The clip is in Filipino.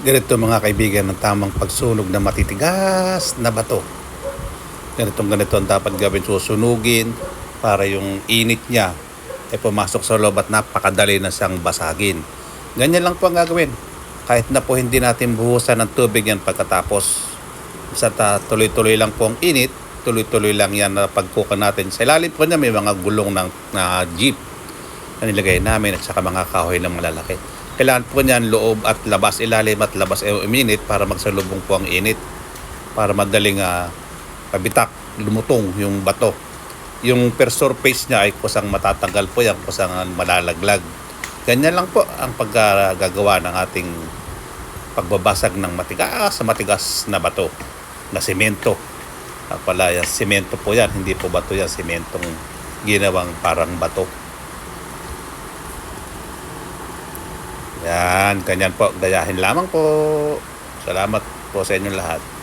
Ganito mga kaibigan ng tamang pagsunog na matitigas na bato. Ganitong ganito ang dapat gawin susunugin para yung init niya ay pumasok sa loob at napakadali na siyang basagin. Ganyan lang po ang gagawin. Kahit na po hindi natin buhusan ng tubig yan pagkatapos. Ta- tuloy-tuloy lang po ang init, tuloy-tuloy lang yan na pagkuka natin. Sa ilalim po niya may mga gulong ng na jeep na nilagay namin at saka mga kahoy ng malalaki. Kailangan po niyan loob at labas, ilalim at labas ay uminit para magsalubong po ang init. Para madaling uh, pabitak, lumutong yung bato. Yung per surface niya ay kusang matatanggal po yan, kusang malalaglag. Ganyan lang po ang paggagawa ng ating pagbabasag ng matigas matigas na bato na semento. Ah, pala yan, semento po yan, hindi po bato yan, sementong ginawang parang bato. Yan, ganyan po. Gayahin lamang po. Salamat po sa inyong lahat.